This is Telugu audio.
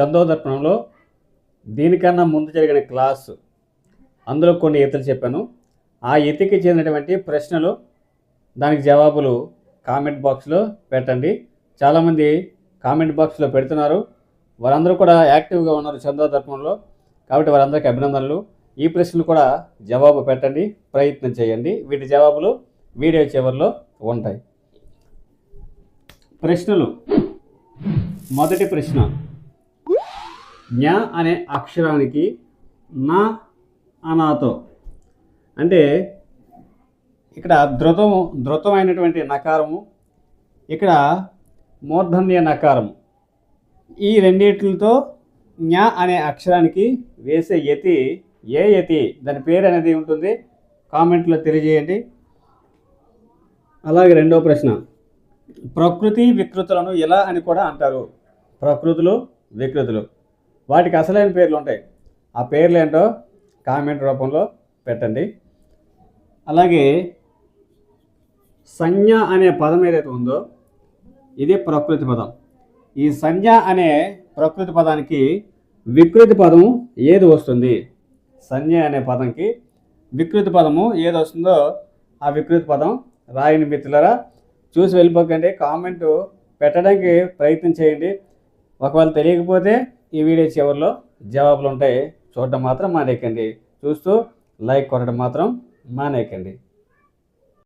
చందోదర్పణంలో దీనికన్నా ముందు జరిగిన క్లాసు అందులో కొన్ని ఈతలు చెప్పాను. ఆ ఈతకి చెందినటువంటి ప్రశ్నలు దానికి జవాబులు కామెంట్ బాక్స్లో పెట్టండి. చాలామంది కామెంట్ బాక్స్లో పెడుతున్నారు. వారందరూ కూడా యాక్టివ్గా ఉన్నారు చందోదర్పణంలో కాబట్టి వారందరికీ అభినందనలు. ఈ ప్రశ్నలు కూడా జవాబు పెట్టండి ప్రయత్నం చేయండి. వీటి జవాబులు వీడియో చివరిలో ఉంటాయి. ప్రశ్నలు. మొదటి ప్రశ్న. జ్ఞ అనే అక్షరానికి నా అనాతో. అంటే ఇక్కడ ధృతం ధృతమైనటువంటి నకారము ఇక్కడ మూర్ధన్య నకారము. ఈ రెండిట్లతో జ్ఞా అనే అక్షరానికి వేసే యతి ఏ యతి దాని పేరు అనేది ఉంటుంది కామెంట్లో తెలియజేయండి. అలాగే రెండో ప్రశ్న. ప్రకృతి వికృతులను ఎలా అని కూడా అంటారు. ప్రకృతులు వికృతులు. వాటికి అసలైన పేర్లు ఉంటాయి. ఆ పేర్లు ఏంటో కామెంట్ రూపంలో పెట్టండి. అలాగే సంజ్ఞ అనే పదం ఏదైతే ఉందో ఇది ప్రకృతి పదం. ఈ సంజ్ఞ అనే ప్రకృతి పదానికి వికృతి పదము ఏది వస్తుంది? సంజ్ఞ అనే పదంకి వికృతి పదము ఏది వస్తుందో ఆ వికృతి పదం రాయని మిత్రులరా చూసి వెళ్ళిపోకండి. కామెంట్ పెట్టడానికి ప్రయత్నం చేయండి. ఒకవేళ తెలియకపోతే ఈ వీడియో చివరిలో జవాబులు ఉంటాయి చూడటం మాత్రం మానేయకండి. చూస్తూ లైక్ కొట్టడం మాత్రం మానేయకండి.